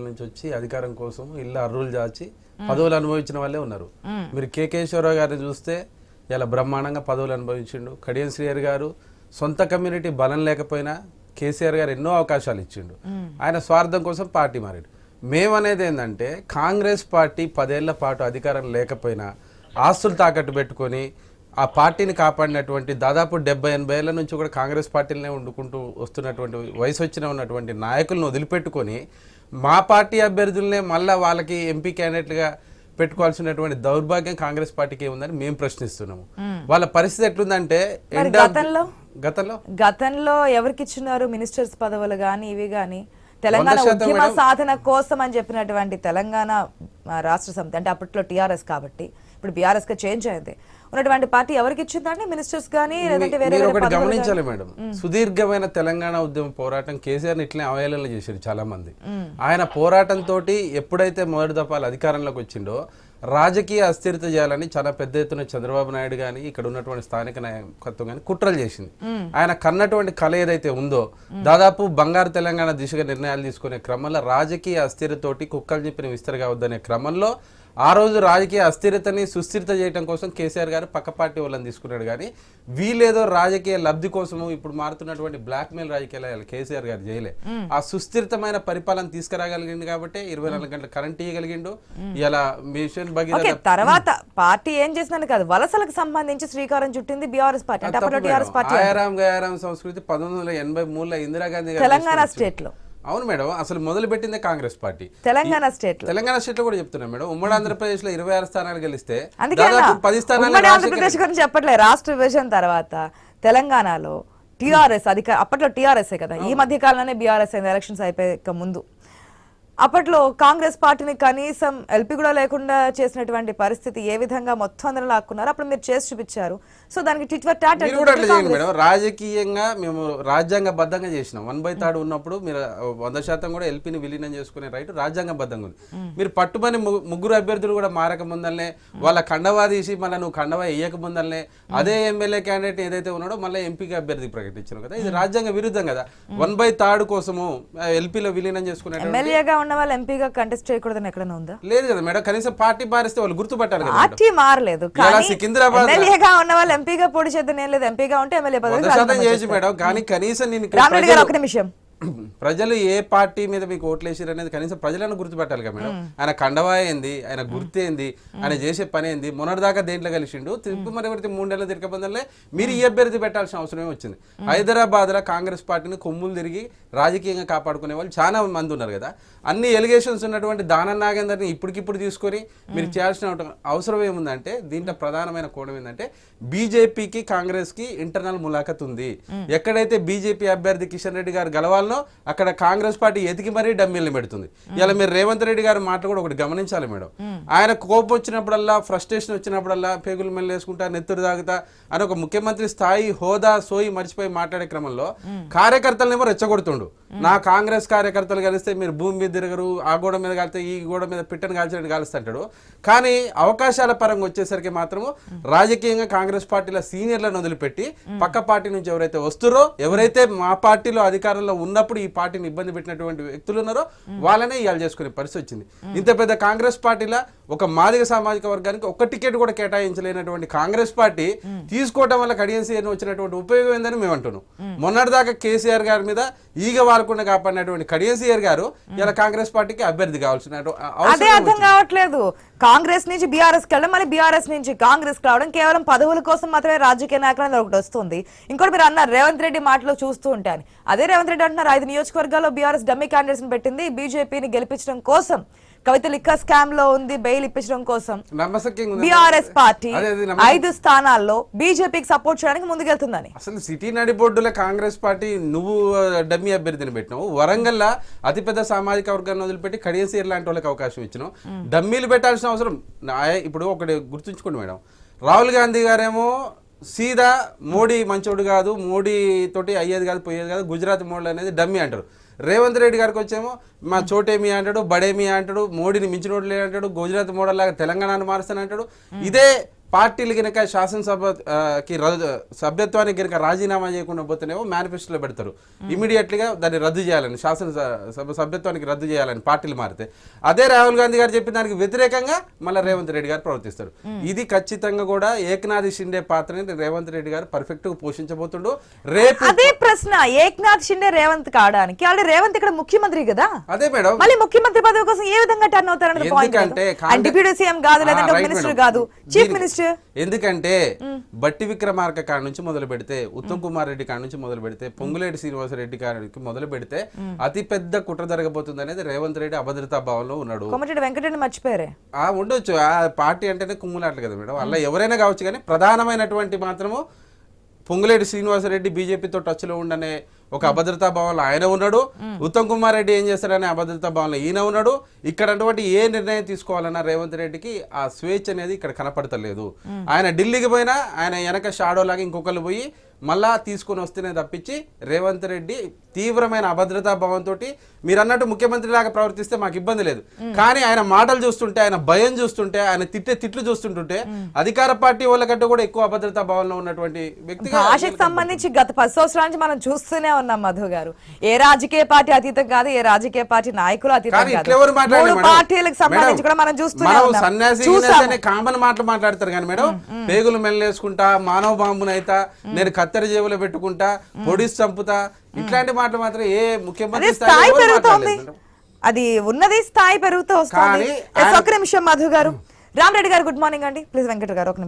నుంచి వచ్చి అధికారం కోసం ఇల్లు అర్రులు దాచి పదవులు అనుభవించిన వాళ్ళే ఉన్నారు. మీరు కె. గారిని చూస్తే ఇలా బ్రహ్మాండంగా పదవులు అనుభవించిండు. కడియం శ్రీయర్ గారు సొంత కమ్యూనిటీ బలం లేకపోయినా కేసీఆర్ గారు ఎన్నో అవకాశాలు ఇచ్చిండు. ఆయన స్వార్థం కోసం పార్టీ మారాడు. మేమనేది ఏంటంటే కాంగ్రెస్ పార్టీ పదేళ్ళ పాటు అధికారం లేకపోయినా ఆస్తులు తాకట్టు పెట్టుకొని ఆ పార్టీని కాపాడినటువంటి దాదాపు డెబ్బై ఎనభై ఏళ్ళ నుంచి కూడా కాంగ్రెస్ పార్టీలనే వండుకుంటూ వస్తున్నటువంటి వయసు వచ్చిన ఉన్నటువంటి నాయకులను వదిలిపెట్టుకొని మా పార్టీ అభ్యర్థులనే మళ్ళా వాళ్ళకి ఎంపీ క్యాండిడేట్లుగా పెట్టుకోవాల్సినటువంటి దౌర్భాగ్యం కాంగ్రెస్ పార్టీకి ఉందని మేము ప్రశ్నిస్తున్నాము వాళ్ళ పరిస్థితి ఎట్లుందంటే గతంలో? గతంలో గతంలో ఎవరికి ఇచ్చినారు మినిస్టర్స్ పదవులు గాని ఇవి గాని తెలంగాణ ఉద్యమ. సాధన కోసం అని చెప్పినటువంటి తెలంగాణ రాష్ట్ర సమితి అంటే అప్పట్లో టిఆర్ఎస్ కాబట్టి ఇప్పుడు బీఆర్ఎస్గా చేంజ్ అయింది. ఉన్నటువంటి పార్టీ ఎవరికి ఇచ్చిందండి మినిస్టర్స్ గానీ లేదంటే వేరే ఒకటి? గమనించాలి మేడం. సుదీర్ఘమైన తెలంగాణ ఉద్యమ పోరాటం కేసీఆర్ ఇట్లనే అవహేళన చేశారు చాలా మంది ఆయన పోరాటం తోటి ఎప్పుడైతే మొదటి దఫాలు అధికారంలోకి వచ్చిండో రాజకీయ అస్థిరత చేయాలని చాలా పెద్ద ఎత్తున చంద్రబాబు నాయుడు గాని ఇక్కడ ఉన్నటువంటి స్థానిక నాయకత్వం కానీ కుట్రలు చేసింది. ఆయన కన్నటువంటి కళ ఏదైతే ఉందో దాదాపు బంగారు తెలంగాణ దిశగా నిర్ణయాలు తీసుకునే క్రమంలో రాజకీయ అస్థిరతోటి కుక్కలు చెప్పిన విస్తర కావద్దనే క్రమంలో ఆ రోజు రాజకీయ అస్థిరతని సుస్థిరత చేయడం కోసం కేసీఆర్ గారు పక్క పార్టీ వాళ్ళని తీసుకున్నాడు. కానీ వీళ్ళేదో రాజకీయ లబ్ధి కోసము ఇప్పుడు మారుతున్నటువంటి బ్లాక్ మెయిల్ రాజకీయాలు కేసీఆర్ గారు చేయలే. ఆ సుస్థిరతమైన పరిపాలన తీసుకురాగలిగిండు కాబట్టి ఇరవై నాలుగు గంటల కరెంట్ ఇవ్వగలిగిండు ఇలా మిషన్ భగీరథ తర్వాత పార్టీ ఏం చేసిందని కాదు వలసలకు సంబంధించి శ్రీకారం చుట్టింది బీఆర్ఎస్ పార్టీ ఆయారాం గయారాం సంస్కృతి పంతొమ్మిది వందల ఎనభై మూడులో ఇందిరాగాంధీ గారు తెలంగాణ. స్టేట్లో అవును మేడం అసలు మొదలు పెట్టిందే కాంగ్రెస్ పార్టీ. తెలంగాణ స్టేట్ తెలంగాణ స్టేట్లో కూడా చెప్తున్నాం మేడం ఉమ్మడి ఆంధ్రప్రదేశ్లో ఇరవై ఆరు స్థానాలు గెలిస్తే పది స్థానాలు ఆంధ్రప్రదేశ్ గురించి చెప్పట్లేదు రాష్ట్ర విభజన తర్వాత తెలంగాణలో టీఆర్ఎస్ అధిక అప్పట్లో టీఆర్ఎస్ కదా ఈ మధ్య కాలంలోనే బీఆర్ఎస్ ఎలక్షన్స్ అయిపోయాక ముందు. అప్పట్లో కాంగ్రెస్ పార్టీని కనీసం ఎల్పీ కూడా లేకుండా చేసినటువంటి పరిస్థితి ఏ విధంగా మొత్తం అందరూ లాక్కున్నారు అప్పుడు మీరు చేసి చూపించారు. సో దానికి టిట్వర్ టాట్ మేడం. రాజకీయంగా మేము రాజ్యాంగబద్ధంగా చేసినాం. వన్ బై థర్డ్ ఉన్నప్పుడు మీరు వంద శాతం కూడా ఎల్పీని విలీనం చేసుకునే రైట్ రాజ్యాంగబద్ధంగా ఉంది. మీరు పట్టుమని ము- ముగ్గురు అభ్యర్థులు కూడా మారక ముందల్నే వాళ్ళ కండవా తీసి మళ్ళీ నువ్వు కండవా వేయక ముందల్నే అదే ఎమ్మెల్యే క్యాండిడేట్ ఏదైతే ఉన్నాడో మళ్ళీ ఎంపీకి అభ్యర్థి ప్రకటించారు కదా. ఇది రాజ్యాంగ విరుద్ధం కదా. వన్ బై థర్డ్ కోసము ఎల్పీలో విలీనం చేసుకునే ఉన్న వాళ్ళు ఎంపీగా కంటెస్ట్ చేయకూడదని ఎక్కడైనా ఉందా? లేదు కదా మేడం కనీసం పార్టీ మారిస్తే వాళ్ళు మేడం. పార్టీ మారలేదు. ఎమ్మెల్యేగా ఉన్న వాళ్ళు ఎంపీగా పోటీ చేద్దాం ఏం లేదు. ఎంపీగా ఉంటే ఎమ్మెల్యే పదవి మేడం కానీ కనీసం రామరెడ్డి గారు ఒక నిమిషం. ప్రజలు ఏ పార్టీ మీద మీకు ఓట్లేసారు అనేది కనీసం ప్రజలను గుర్తుపెట్టాలి కదా మేడం. ఆయన కండవా ఏంది? ఆయన గుర్తేంది? ఆయన చేసే పని ఏంది? మొన్నటిదాకా దేంట్లో కలిసిండు? మరి ఎవరైతే మూడేళ్ళ తిరగబందలే మీరు ఈ అభ్యర్థి పెట్టాల్సిన అవసరమే వచ్చింది. హైదరాబాద్లో కాంగ్రెస్ పార్టీని కొమ్ములు తిరిగి రాజకీయంగా కాపాడుకునే వాళ్ళు చాలా మంది ఉన్నారు కదా. అన్ని ఎలిగేషన్స్ ఉన్నటువంటి దాన నాగేందర్ని ఇప్పటికిప్పుడు తీసుకొని మీరు చేయాల్సిన అవసరం ఏముందంటే దీంట్లో ప్రధానమైన కోణం ఏంటంటే బీజేపీకి కాంగ్రెస్కి ఇంటర్నల్ ములాఖత్ ఉంది. ఎక్కడైతే బీజేపీ అభ్యర్థి కిషన్ రెడ్డి గారు ఎన్నికల్లో అక్కడ కాంగ్రెస్ పార్టీ ఎతికి మరీ డమ్మీలు పెడుతుంది. ఇలా మీరు రేవంత్ రెడ్డి గారి మాట కూడా ఒకటి గమనించాలి మేడం. ఆయన కోపం వచ్చినప్పుడల్లా ఫ్రస్ట్రేషన్ వచ్చినప్పుడల్లా పేగులు మెల్లేసుకుంటా నెత్తురు తాగుతా అని ఒక ముఖ్యమంత్రి స్థాయి హోదా సోయి మర్చిపోయి మాట్లాడే క్రమంలో కార్యకర్తలనేమో రెచ్చగొడుతుండు. నా కాంగ్రెస్ కార్యకర్తలు కలిస్తే మీరు భూమి మీద తిరగరు ఆ గోడ మీద కాలితే ఈ గోడ మీద పిట్టను కాల్చినట్టు కాలుస్తుంటాడు. కానీ అవకాశాల పరంగా వచ్చేసరికి మాత్రము రాజకీయంగా కాంగ్రెస్ పార్టీల సీనియర్లను వదిలిపెట్టి పక్క పార్టీ నుంచి ఎవరైతే వస్తురో ఎవరైతే మా పార్టీలో అధికారంలో ఉన్న ఉన్నప్పుడు ఈ పార్టీని ఇబ్బంది పెట్టినటువంటి వ్యక్తులు ఉన్నారో వాళ్ళనే ఇవాళ చేసుకునే పరిస్థితి వచ్చింది. ఇంత పెద్ద కాంగ్రెస్ పార్టీలో ఒక మాదిగ సామాజిక వర్గానికి ఒక్క టికెట్ కూడా కేటాయించలేనటువంటి కాంగ్రెస్ పార్టీ తీసుకోవడం వల్ల కడియన్సీ వచ్చినటువంటి ఉపయోగం ఏందని మేము అంటున్నాం. మొన్నటిదాకా కేసీఆర్ గారి మీద ఈగ వాలకుండా కాపాడినటువంటి కడియన్సీఆర్ గారు ఇలా కాంగ్రెస్ పార్టీకి అభ్యర్థి కావాల్సిన అదే అర్థం కావట్లేదు. కాంగ్రెస్ నుంచి బీఆర్ఎస్కి వెళ్ళడం మళ్ళీ బీఆర్ఎస్ నుంచి కాంగ్రెస్కి రావడం కేవలం పదవుల కోసం మాత్రమే రాజకీయ నాయకులు ఒకటి వస్తుంది. ఇంకోటి మీరు అన్నారు రేవంత్ రెడ్డి మాటలో చూస్తూ ఉంటే అని అదే రేవంత్ రెడ్డి అంటున్నారు ఐదు నియోజకవర్గాల్లో బీఆర్ఎస్ డమ్మీ క్యాండిడేట్స్ పెట్టింది. బీజేపీని గెలిపించడం కోసం కవిత లిక్క స్కామ్లో ఉంది బెయిల్ ఇప్పించడం కోసం. BRS party. ఐదు స్థానాల్లో బీజేపీకి సపోర్ట్ చేయడానికి ముందుకెళ్తుందని. అసలు సిటీ నడిబొడ్డుల కాంగ్రెస్ పార్టీ నువ్వు డమ్మీ అభ్యర్థిని పెట్టినావు. వరంగల్ అతిపెద్ద సామాజిక వర్గాన్ని వదిలిపెట్టి కడియసీర్ లాంటి వాళ్ళకి అవకాశం ఇచ్చినావు. డమ్మీలు పెట్టాల్సిన అవసరం. ఇప్పుడు ఒకటి గుర్తుంచుకోండి మేడం. రాహుల్ గాంధీ గారేమో సీదా మోడీ మంచోడు కాదు మోడీ తోటి అయ్యేది కాదు పోయేది కాదు గుజరాత్ మోడల్ అనేది డమ్మీ అంటారు. రేవంత్ రెడ్డి గారికి వచ్చేమో మా చోటేమి అంటాడు బడేమి అంటాడు మోడీని మించినోడు లే అంటాడు గుజరాత్ మోడల్ లాగా తెలంగాణను మారుస్తాను అంటాడు ఇదే పార్టీలు గనక శాసనసభ ఆ, కి రద్దు సభ్యత్వానికి గనక రాజీనామా చేయకుండా పోతేనేమో మేనిఫెస్టోలో పెడతారు. ఇమీడియట్లీగా దాన్ని రద్దు చేయాలని శాసనసభ సభ్యత్వానికి రద్దు చేయాలని పార్టీలు మారితే. అదే రాహుల్ గాంధీ గారు చెప్పిన దానికి వ్యతిరేకంగా మళ్ళీ రేవంత్ రెడ్డి గారు ప్రవర్తిస్తారు. ఇది ఖచ్చితంగా కూడా ఏకనాథ్ షిండే పాత్రని రేవంత్ రెడ్డి గారు పర్ఫెక్ట్గా పోషించబోతుండు. రేపు అదే ప్రశ్న ఏక్నాథ్ షిండే రేవంత్ కావడానికి. రేవంత్ ఇక్కడ ముఖ్యమంత్రి కదా? అదే మేడం. మళ్ళీ ముఖ్యమంత్రి పదవి కోసం ఏ విధంగా టర్న్ అవుతారన్నది పాయింట్ డిప్యూటీ సీఎం కాదు లేదంటే మినిస్టర్. కాదు చీఫ్ దీని- ఎందుకంటే బట్టి విక్రమార్క కాడ నుంచి మొదలు పెడితే ఉత్తమ్ కుమార్ రెడ్డి కాడ నుంచి మొదలు పెడితే పొంగులేటి శ్రీనివాస రెడ్డి కాడికి మొదలు పెడితే అతి పెద్ద కుట్ర జరగబోతుంది అనేది రేవంత్ రెడ్డి అభద్రతా భావంలో ఉన్నాడు. వెంకటరెడ్డి మర్చిపోయారే? ఆ ఉండొచ్చు. ఆ పార్టీ అంటేనే కుమ్ములాట్లు కదా మేడం. అలా ఎవరైనా కావచ్చు కానీ ప్రధానమైనటువంటి మాత్రము పొంగులేటి శ్రీనివాసరెడ్డి బీజేపీతో టచ్లో ఉండనే ఒక అభద్రతా భావంలో ఆయన ఉన్నాడు. ఉత్తమ్ కుమార్ రెడ్డి ఏం చేస్తాడనే అభద్రతా భావంలో ఈయన ఉన్నాడు. ఇక్కడ అటువంటి ఏ నిర్ణయం తీసుకోవాలన్నా రేవంత్ రెడ్డికి ఆ స్వేచ్ఛ అనేది ఇక్కడ కనపడతలేదు. ఆయన ఢిల్లీకి పోయినా ఆయన వెనక షాడో లాగా ఇంకొకరు పోయి మళ్ళా తీసుకొని వస్తేనే తప్పించి రేవంత్ రెడ్డి తీవ్రమైన అభద్రతా భావంతో మీరు అన్నట్టు ముఖ్యమంత్రి లాగా ప్రవర్తిస్తే మాకు ఇబ్బంది లేదు. కానీ ఆయన మాటలు చూస్తుంటే ఆయన భయం చూస్తుంటే ఆయన తిట్టే తిట్లు చూస్తుంటుంటే అధికార పార్టీ వాళ్ళకంటే కూడా ఎక్కువ అభద్రతా భావంలో ఉన్నటువంటి వ్యక్తిగా భాషకు సంబంధించి గత పది సంవత్సరాల నుంచి మనం చూస్తూనే ఉన్నాం మధు గారు. ఏ రాజకీయ పార్టీ అతీతం కాదు ఏ రాజకీయ పార్టీ నాయకులు అతీతం కాదు? పార్టీలకు సంబంధించి మేడం, కూడా మనం చూస్తూనే మనం ఉన్నాం. సన్యాసి కామన్ మాటలు మాట్లాడతారు కానీ మేడం పేగులు మెల్లేసుకుంటా మానవ బాంబునైతా నేను కత్తెర జేబులో పెట్టుకుంటా పొడిసి చంపుతా ఇట్లాంటి మాటలు మాత్రం ఏ ముఖ్యమంత్రి స్థాయి పెరుగుతోంది. అది ఉన్నది స్థాయి పెరుగుతూ వస్తుంది. ఒక్క నిమిషం మధు గారు. రామరెడ్డి గారు గుడ్ మార్నింగ్ అండి. ప్లీజ్ వెంకట గారు ఒక నిమిషం.